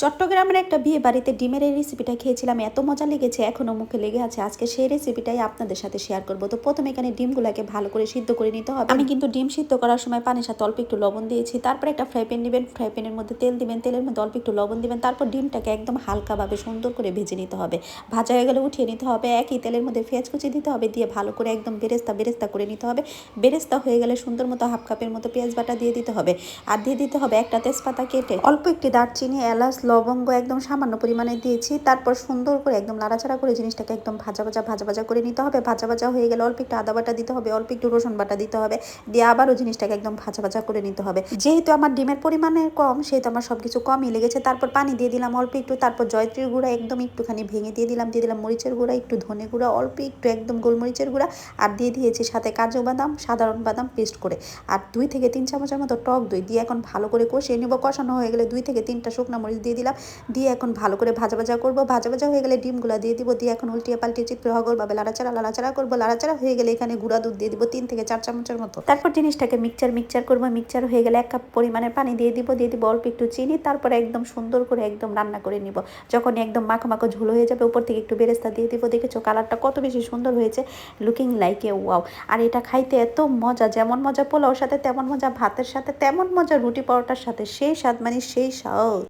চট্টগ্রামের একটা বিয়ে বাড়িতে ডিমের এই রেসিপিটা খেয়েছিলাম, এত মজা লেগেছে এখনও মুখে লেগে আছে। আজকে সেই রেসিপিটাই আপনাদের সাথে শেয়ার করব। তো প্রথমে এখানে ডিমগুলোকে ভালো করে সিদ্ধ করে নিতে হবে। আমি কিন্তু ডিম সিদ্ধ করার সময় পানির সাথে অল্প একটু লবণ দিয়েছি। তারপর একটা ফ্রাই প্যান নেবেন। ফ্রাই প্যানের মধ্যে তেল দিবেন। তেলের মধ্যে অল্প একটু লবণ দিবেন। তারপর ডিমটাকে একদম হালকাভাবে সুন্দর করে ভেজে নিতে হবে। ভাজা হয়ে গেলে উঠিয়ে নিতে হবে। একই তেলের মধ্যে পেঁয়াজ কুচি দিতে হবে। দিয়ে ভালো করে একদম বেরেস্তা বেরেস্তা করে নিতে হবে। বেরেস্তা হয়ে গেলে সুন্দর মতো হাফ কাপের মতো পেঁয়াজ বাটা দিয়ে দিতে হবে। আর দিয়ে দিতে হবে একটা তেজপাতা কেটে অল্প একটি দারচিনি, এলাচ লবঙ্গ একদম সামান্য পরিমাণে দিয়েছি, তারপর সুন্দর করে একদম নাড়াচাড়া করে জিনিসটাকে একদম ভাজা ভাজা ভাজা ভাজা করে নিতে হবে। ভাজা ভাজা হয়ে গেলে অল্প একটু আদা বাটা দিতে হবে, অল্প একটু রসুন বাটা দিতে হবে, দিয়ে আবারও জিনিসটাকে একদম ভাজা ভাজা করে নিতে হবে। যেহেতু আমার ডিমের পরিমাণে কম, সেহেতু আমার সব কিছু কমই লেগেছে, তারপর পানি দিয়ে দিলাম অল্প একটু, তারপর জয়ত্রীর গুঁড়া একদম একটুখানি ভেঙে দিয়ে দিলাম দিয়ে দিলাম মরিচের গুঁড়া, একটু ধনে গুঁড়া, অল্প একটু একদম গোলমরিচের গুঁড়া, আর দিয়ে দিয়েছি সাথে কাজু বাদাম, সাধারণ বাদাম পেস্ট করে। আর দুই থেকে তিন চামচের মতো টক দই দিয়ে এখন ভালো করে কষিয়ে নেব। কষানো হয়ে গেলে দুই থেকে তিনটা শুকনো মরিচ দিয়ে দিলাম। দিয়ে এখন ভালো করে ভাজা ভাজা করব। ভাজা ভাজা হয়ে গেলে ডিমগুলো দিয়ে দিব। দিয়ে এখন উল্টিয়ে পাল্টিয়ে চিত্র হগরভাবে লাড়াচাড়া লাড়াচাড়া করব। লাড়াচাড়া হয়ে গেলে এখানে গুঁড়া দুধ দিয়ে দিব তিন থেকে চার চামচের মতো। তারপর জিনিসটাকে মিক্সচার মিক্সচার করব। মিক্সচার হয়ে গেলে এক কাপ পরিমাণে পানি দিয়ে দিব। দিয়ে দিব অল্প একটু চিনি। তারপরে একদম সুন্দর করে একদম রান্না করে নিব। যখন একদম মাখো মাখো ঝুলো হয়ে যাবে, উপর থেকে একটু বেরেস্তা দিয়ে দিব। দেখেছ কালারটা কত বেশি সুন্দর হয়েছে। লুকিং লাইক এ ওয়াও আর এটা খাইতে এত মজা, যেমন মজা পোলাওর সাথে, তেমন মজা ভাতের সাথে, তেমন মজা রুটি পরোটার সাথে। সেই স্বাদ মানে সেই স্বাদ।